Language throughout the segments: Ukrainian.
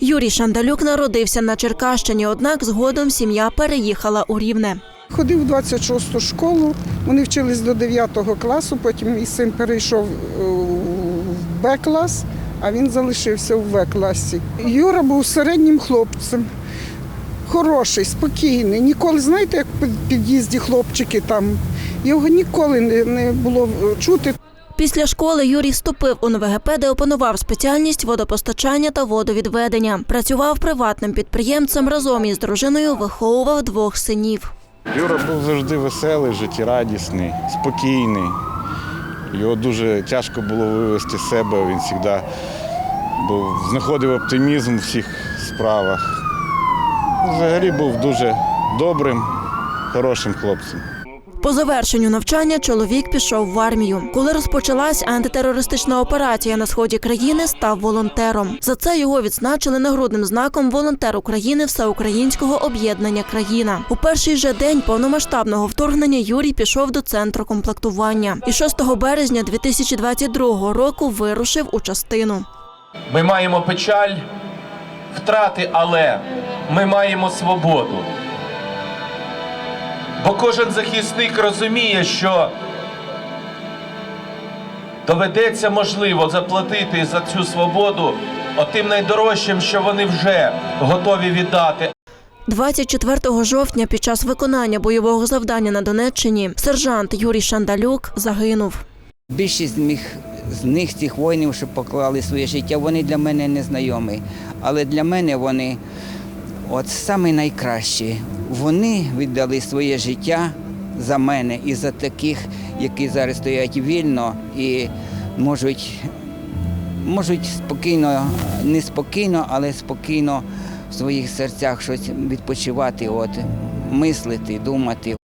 Юрій Шандалюк народився на Черкащині, однак згодом сім'я переїхала у Рівне. Ходив в 26-ту школу, вони вчились до 9 класу, потім мій син перейшов е, в Б-клас, а він залишився в В-класі. Юра був середнім хлопцем, хороший, спокійний. Ніколи, знаєте, як в під'їзді хлопчики там, його ніколи не, не було чути. Після школи Юрій вступив у НВГП, де опанував спеціальність водопостачання та водовідведення. Працював приватним підприємцем разом із дружиною виховував двох синів. Юра був завжди веселий, життєрадісний, спокійний. Його дуже тяжко було вивести з себе. Він завжди був, знаходив оптимізм у всіх справах. Взагалі був дуже добрим, хорошим хлопцем. По завершенню навчання чоловік пішов в армію. Коли розпочалась антитерористична операція на сході країни, став волонтером. За це його відзначили нагрудним знаком волонтер України Всеукраїнського об'єднання Країна. У перший же день повномасштабного вторгнення Юрій пішов до центру комплектування і 6 березня 2022 року вирушив у частину. Ми маємо печаль, втрати, але ми маємо свободу. Бо кожен захисник розуміє, що доведеться, можливо, заплатити за цю свободу отим найдорожчим, що вони вже готові віддати. 24 жовтня під час виконання бойового завдання на Донеччині сержант Юрій Шандалюк загинув. Більшість з них, з них цих воїнів, що поклали своє життя, вони для мене не знайомі. Але для мене вони от саме найкращі. Вони віддали своє життя за мене і за таких, які зараз стоять вільно і можуть, можуть спокійно, не спокійно, але спокійно в своїх серцях щось відпочивати, от, мислити, думати.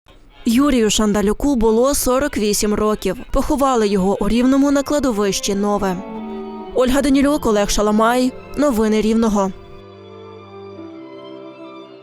Юрію Шандалюку було 48 років. Поховали його у Рівному на кладовищі Нове. Ольга Данілюк, Олег Шаламай. Новини Рівного.